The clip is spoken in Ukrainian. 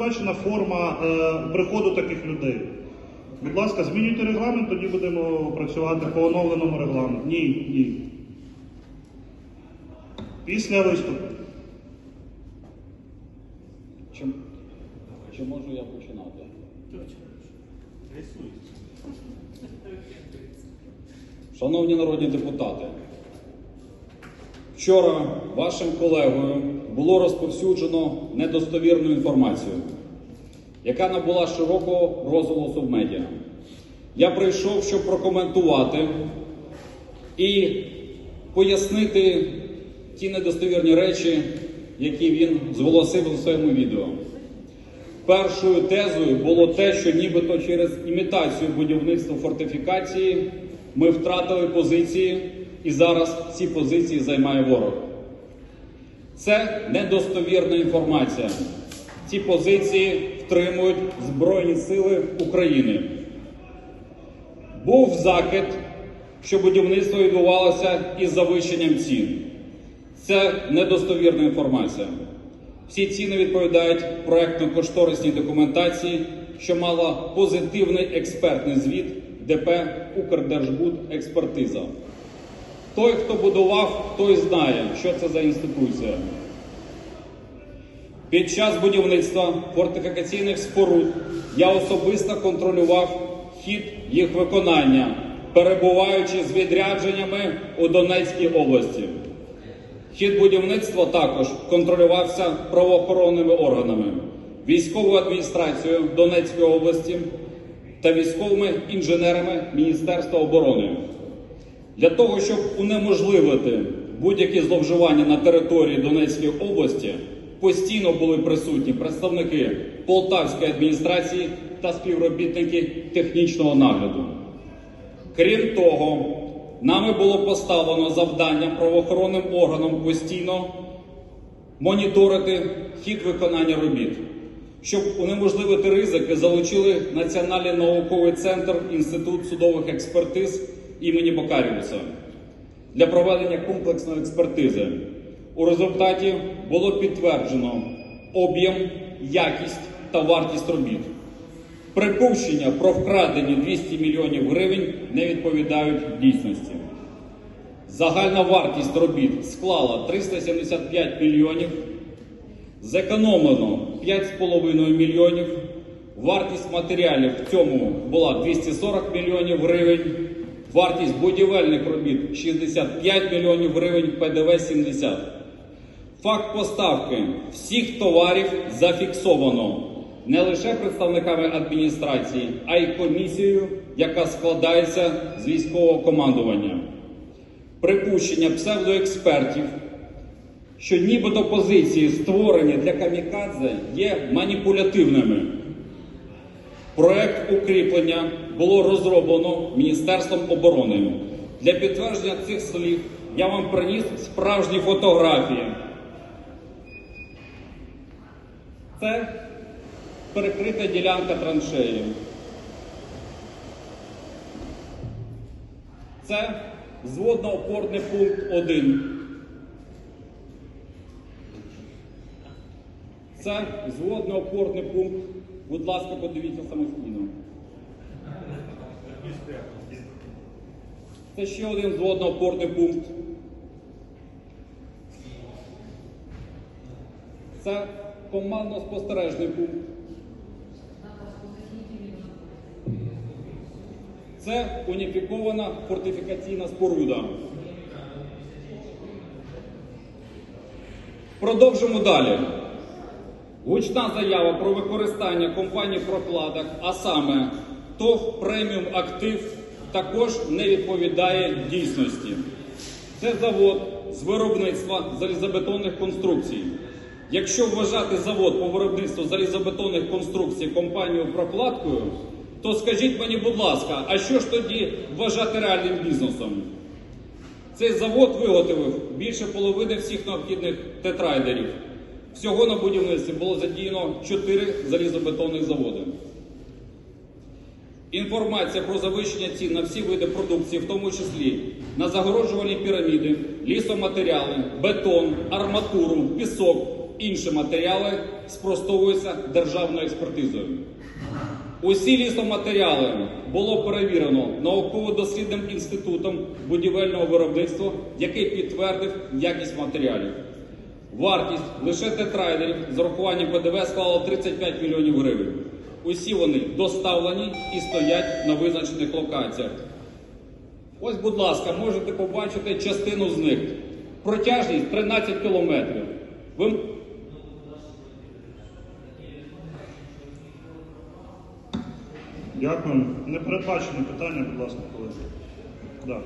передбачена форма е, приходу таких людей. Будь ласка, змінюйте регламент, тоді будемо працювати по оновленому регламенту. Ні, ні. Після виступу. Чи, чи можу я починати? Шановні народні депутати, вчора вашим колегою було розповсюджено недостовірну інформацію, яка набула широкого розголосу в медіа. Я прийшов, щоб прокоментувати і пояснити ті недостовірні речі, які він зголосив у своєму відео. Першою тезою було те, що нібито через імітацію будівництва фортифікації ми втратили позиції, і зараз ці позиції займає ворог. Це недостовірна інформація. Ці позиції втримують Збройні Сили України. Був закид, що будівництво відбувалося із завищенням цін. Це недостовірна інформація. Всі ціни відповідають проектно-кошторисній документації, що мала позитивний експертний звіт ДП Укрдержбуд експертиза. Той, хто будував, той знає, що це за інституція. Під час будівництва фортифікаційних споруд я особисто контролював хід їх виконання, перебуваючи з відрядженнями у Донецькій області. Хід будівництва також контролювався правоохоронними органами, військовою адміністрацією Донецької області та військовими інженерами Міністерства оборони. Для того, щоб унеможливити будь-які зловживання на території Донецької області, постійно були присутні представники Полтавської адміністрації та співробітники технічного нагляду. Крім того, нами було поставлено завдання правоохоронним органам постійно моніторити хід виконання робіт. Щоб унеможливити ризики, залучили Національний науковий центр Інститут судових експертиз імені Бокаріуса для проведення комплексної експертизи. У результаті було підтверджено об'єм, якість та вартість робіт. Припущення про вкрадені 200 мільйонів гривень не відповідають дійсності. Загальна вартість робіт склала 375 мільйонів, зекономлено 5,5 мільйонів, вартість матеріалів в цьому була 240 мільйонів гривень, вартість будівельних робіт 65 мільйонів гривень, ПДВ 70. Факт поставки всіх товарів зафіксовано не лише представниками адміністрації, а й комісією, яка складається з військового командування. Припущення псевдоекспертів, що нібито позиції, створені для камікадзе, є маніпулятивними. Проект укріплення було розроблено Міністерством оборони. Для підтвердження цих слів я вам приніс справжні фотографії. Це перекрита ділянка траншеї. Це зводно-опорний пункт 1. Це зводно-опорний пункт. Будь ласка, подивіться самостійно. Це ще один зводно-опорний пункт. Це командно-спостережний пункт. Це уніфікована фортифікаційна споруда. Продовжимо далі. Гучна заява про використання компанії прокладок, а саме ТОВ преміум актив, також не відповідає дійсності. Це завод з виробництва залізобетонних конструкцій. Якщо вважати завод по виробництву залізобетонних конструкцій компанією прокладкою, то скажіть мені, будь ласка, а що ж тоді вважати реальним бізнесом? Цей завод виготовив більше половини всіх необхідних тетрайдерів. Всього на будівництві було задіяно 4 залізобетонних заводи. Інформація про завищення цін на всі види продукції, в тому числі на загороджувальні піраміди, лісоматеріали, бетон, арматуру, пісок, інші матеріали спростовуються державною експертизою. Усі лісоматеріали було перевірено науково-дослідним інститутом будівельного виробництва, який підтвердив якість матеріалів. Вартість лише тетрайдерів з урахуванням ПДВ склала 35 мільйонів гривень. Усі вони доставлені і стоять на визначених локаціях. Ось, будь ласка, можете побачити частину з них. Протяжність 13 кілометрів. Ви Дякую. Не передбачені питання, будь ласка, колеги. Да.